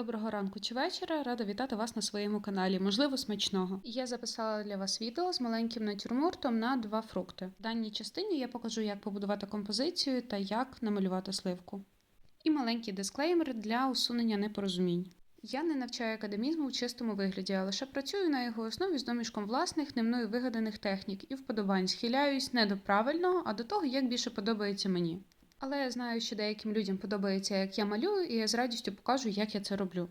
Доброго ранку чи вечора. Рада вітати вас на своєму каналі. Можливо, смачного. Я записала для вас відео з маленьким натюрмортом на два фрукти. В даній частині я покажу, як побудувати композицію та як намалювати сливку. І маленький дисклеймер для усунення непорозумінь. Я не навчаю академізму в чистому вигляді, а лише працюю на його основі з домішком власних, не мною вигаданих технік і вподобань. Схиляюсь не до правильного, а до того, як більше подобається мені. Але я знаю, що деяким людям подобається, як я малюю, і я з радістю покажу, як я це роблю.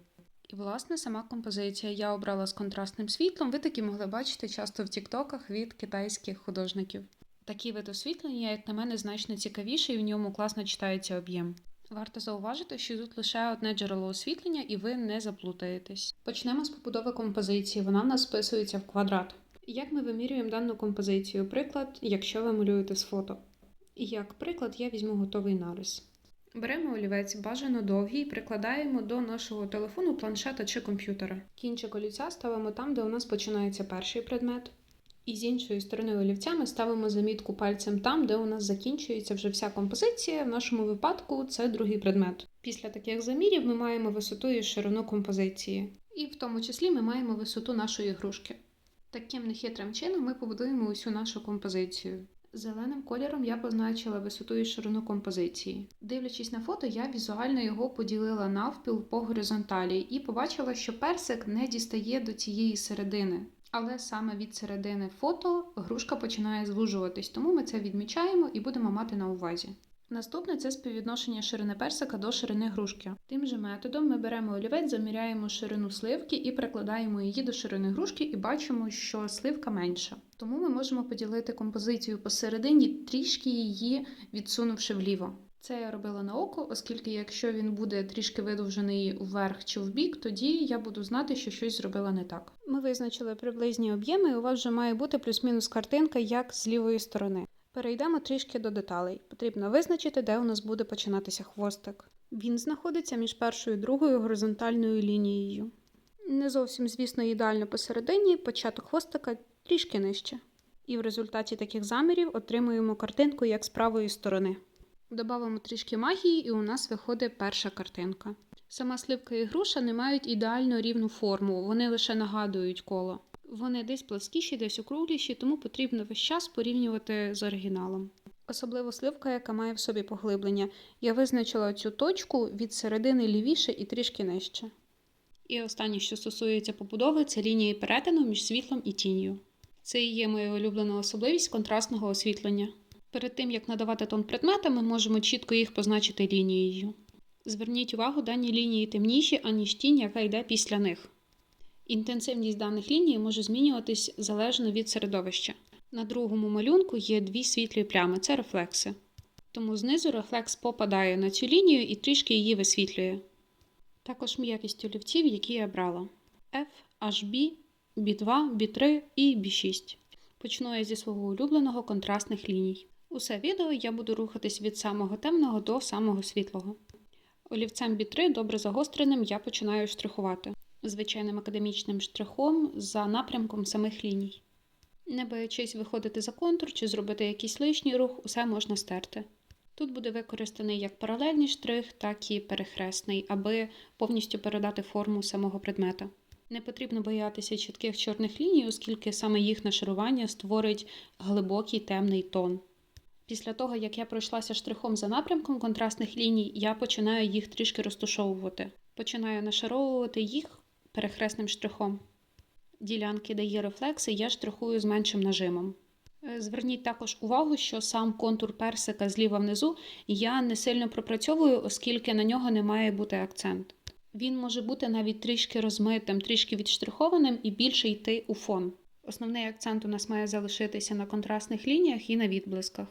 І, власне, сама композиція я обрала з контрастним світлом. Ви такі могли бачити часто в тіктоках від китайських художників. Такий вид освітлення, як на мене, значно цікавіший, і в ньому класно читається об'єм. Варто зауважити, що тут лише одне джерело освітлення, і ви не заплутаєтесь. Почнемо з побудови композиції. Вона в нас списується в квадрат. Як ми вимірюємо дану композицію? Приклад, якщо ви малюєте з фото. І як приклад, я візьму готовий нарис. Беремо олівець бажано довгий, прикладаємо до нашого телефону, планшета чи комп'ютера. Кінчик олівця ставимо там, де у нас починається перший предмет. І з іншої сторони олівця ми ставимо замітку пальцем там, де у нас закінчується вже вся композиція. В нашому випадку це другий предмет. Після таких замірів ми маємо висоту і ширину композиції. І в тому числі ми маємо висоту нашої грушки. Таким нехитрим чином ми побудуємо усю нашу композицію. Зеленим кольором я позначила висоту і ширину композиції. Дивлячись на фото, я візуально його поділила навпіл по горизонталі і побачила, що персик не дістає до цієї середини. Але саме від середини фото грушка починає звужуватись, тому ми це відмічаємо і будемо мати на увазі. Наступне це співвідношення ширини персика до ширини грушки. Тим же методом ми беремо олівець, заміряємо ширину сливки і прикладаємо її до ширини грушки, і бачимо, що сливка менша. Тому ми можемо поділити композицію посередині, трішки її відсунувши вліво. Це я робила на око, оскільки якщо він буде трішки видовжений вверх чи вбік, тоді я буду знати, що щось зробила не так. Ми визначили приблизні об'єми, і у вас вже має бути плюс-мінус картинка, як з лівої сторони. Перейдемо трішки до деталей. Потрібно визначити, де у нас буде починатися хвостик. Він знаходиться між першою і другою горизонтальною лінією. Не зовсім, звісно, ідеально посередині, початок хвостика трішки нижче. І в результаті таких замірів отримуємо картинку як з правої сторони. Добавимо трішки магії, і у нас виходить перша картинка. Сама сливка і груша не мають ідеально рівну форму, вони лише нагадують коло. Вони десь пласкіші, десь округліші, тому потрібно весь час порівнювати з оригіналом. Особливо сливка, яка має в собі поглиблення. Я визначила цю точку від середини лівіше і трішки нижче. І останнє, що стосується побудови, це лінії перетину між світлом і тінню. Це і є моя улюблена особливість контрастного освітлення. Перед тим, як надавати тон предмета, ми можемо чітко їх позначити лінією. Зверніть увагу, дані лінії темніші, аніж тінь, яка йде після них. Інтенсивність даних ліній може змінюватись залежно від середовища. На другому малюнку є дві світлі плями це рефлекси. Тому знизу рефлекс попадає на цю лінію і трішки її висвітлює. Також м'якість олівців, які я брала: F, HB, B2, B3 і B6. Почну я зі свого улюбленого контрастних ліній. Усе відео я буду рухатись від самого темного до самого світлого. Олівцем B3 добре загостреним я починаю штрихувати звичайним академічним штрихом за напрямком самих ліній. Не боячись виходити за контур чи зробити якийсь лишній рух, усе можна стерти. Тут буде використаний як паралельний штрих, так і перехресний, аби повністю передати форму самого предмета. Не потрібно боятися чітких чорних ліній, оскільки саме їх нашарування створить глибокий темний тон. Після того, як я пройшлася штрихом за напрямком контрастних ліній, я починаю їх трішки розташовувати. Починаю нашаровувати їх перехресним штрихом. Ділянки, де є рефлекси, я штрихую з меншим нажимом. Е, Зверніть також увагу, що сам контур персика зліва внизу я не сильно пропрацьовую, оскільки на нього не має бути акцент. Він може бути навіть трішки розмитим, трішки відштрихованим і більше йти у фон. Основний акцент у нас має залишитися на контрастних лініях і на відблисках.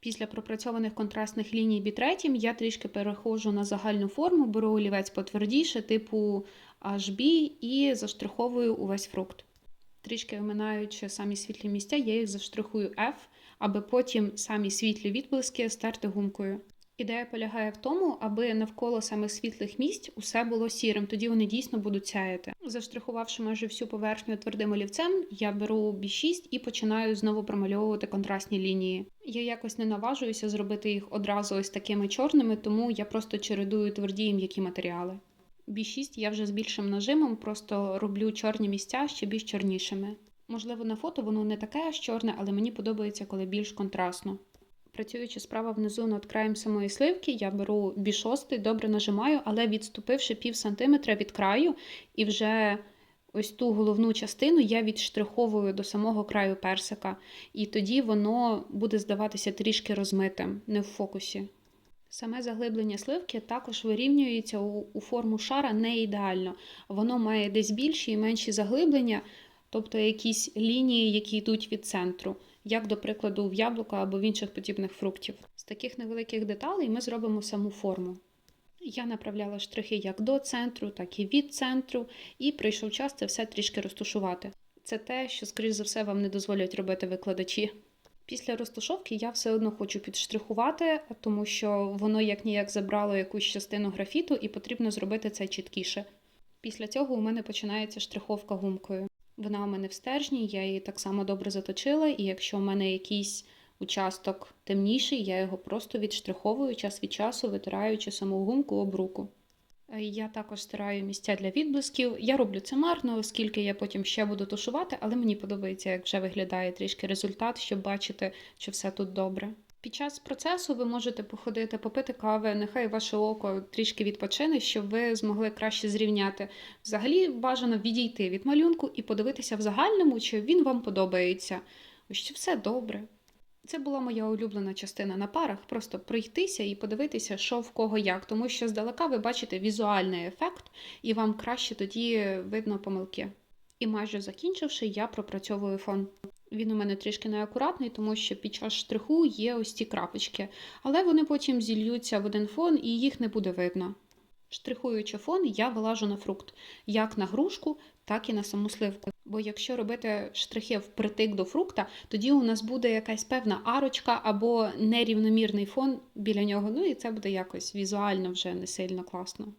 Після пропрацьованих контрастних ліній бітретім я трішки переходжу на загальну форму, беру олівець потвердіше, типу HB і заштриховую увесь фрукт. Трішки оминаючи самі світлі місця, я їх заштрихую F, аби потім самі світлі відблиски стерти гумкою. Ідея полягає в тому, аби навколо самих світлих місць усе було сірим, тоді вони дійсно будуть сяяти. Заштрихувавши майже всю поверхню твердим олівцем, я беру B6 і починаю знову промальовувати контрастні лінії. Я якось не наважуюся зробити їх одразу ось такими чорними, тому я просто чередую тверді і м'які матеріали. B6 я вже з більшим нажимом просто роблю чорні місця ще більш чорнішими. Можливо, на фото воно не таке аж чорне, але мені подобається, коли більш контрастно. Працюючи справа внизу над краєм самої сливки, я беру B6, добре нажимаю, але відступивши пів сантиметра від краю, і вже ось ту головну частину я відштриховую до самого краю персика, і тоді воно буде здаватися трішки розмитим, не в фокусі. Саме заглиблення сливки також вирівнюється у, у форму шара не ідеально. Воно має десь більші і менші заглиблення, тобто якісь лінії, які йдуть від центру, як, до прикладу, в яблука або в інших подібних фруктів. З таких невеликих деталей ми зробимо саму форму. Я направляла штрихи як до центру, так і від центру, і прийшов час це все трішки розташувати. Це те, що, скоріш за все, вам не дозволять робити викладачі. Після розташовки я все одно хочу підштрихувати, тому що воно як ніяк забрало якусь частину графіту, і потрібно зробити це чіткіше. Після цього у мене починається штриховка гумкою. Вона у мене в стержні, я її так само добре заточила, і якщо у мене якийсь участок темніший, я його просто відштриховую час від часу, витираючи саму гумку об руку. Е, Я також стираю місця для відблисків. Я роблю це марно, оскільки я потім ще буду тушувати, але мені подобається, як вже виглядає трішки результат, щоб бачити, чи все тут добре. Під час процесу ви можете походити, попити кави, нехай ваше око трішки відпочине, щоб ви змогли краще зрівняти. Взагалі бажано відійти від малюнку і подивитися в загальному, чи він вам подобається. Ось все добре. Це була моя улюблена частина на парах, просто пройтися і подивитися, що в кого як, тому що здалека ви бачите візуальний ефект, і вам краще тоді видно помилки. І майже закінчивши, я пропрацьовую фон. Він у мене трішки неакуратний, тому що під час штриху є ось ці крапочки, але вони потім зільються в один фон і їх не буде видно. Штрихуючи фон, я вилажу на фрукт як на грушку, так і на саму сливку. Бо якщо робити штрихи впритик до фрукта, тоді у нас буде якась певна арочка або нерівномірний фон біля нього. Ну і це буде якось візуально вже не сильно класно.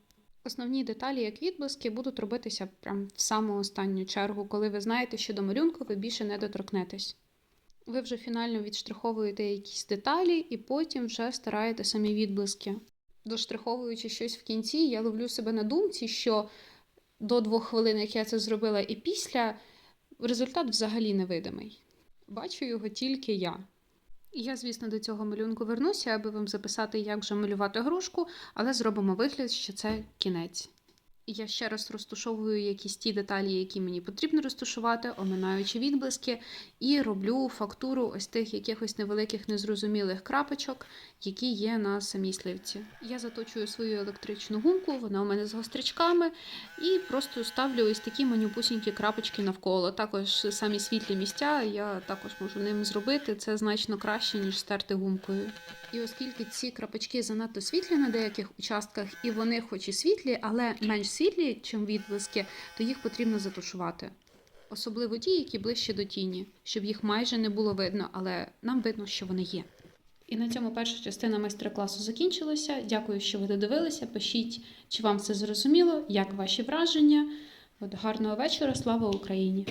Основні деталі, як відблиски, будуть робитися прям в саму останню чергу, коли ви знаєте, що до малюнку ви більше не доторкнетесь. Ви вже фінально відштриховуєте якісь деталі і потім вже стараєте самі відблиски. Доштриховуючи щось в кінці, я ловлю себе на думці, що до двох хвилин, як я це зробила, і після результат взагалі невидимий. Бачу його тільки я. Я, звісно, до цього малюнку вернуся, аби вам записати, як же малювати грушку, але зробимо вигляд, що це кінець. Я ще раз розташовую якісь ті деталі, які мені потрібно розташувати, оминаючи відблиски, і роблю фактуру ось тих якихось невеликих незрозумілих крапочок, які є на самій сливці. Я заточую свою електричну гумку, вона у мене з гостричками, і просто ставлю ось такі манюпусінькі крапочки навколо. Також самі світлі місця я також можу ним зробити. Це значно краще, ніж стерти гумкою. І оскільки ці крапочки занадто світлі на деяких участках, і вони хоч і світлі, але менш світлі, чим відблиски, то їх потрібно затушувати. Особливо ті, які ближче до тіні, щоб їх майже не було видно, але нам видно, що вони є. І на цьому перша частина майстер-класу закінчилася. Дякую, що ви додивилися. Пишіть, чи вам це зрозуміло, як ваші враження. От гарного вечора, слава Україні!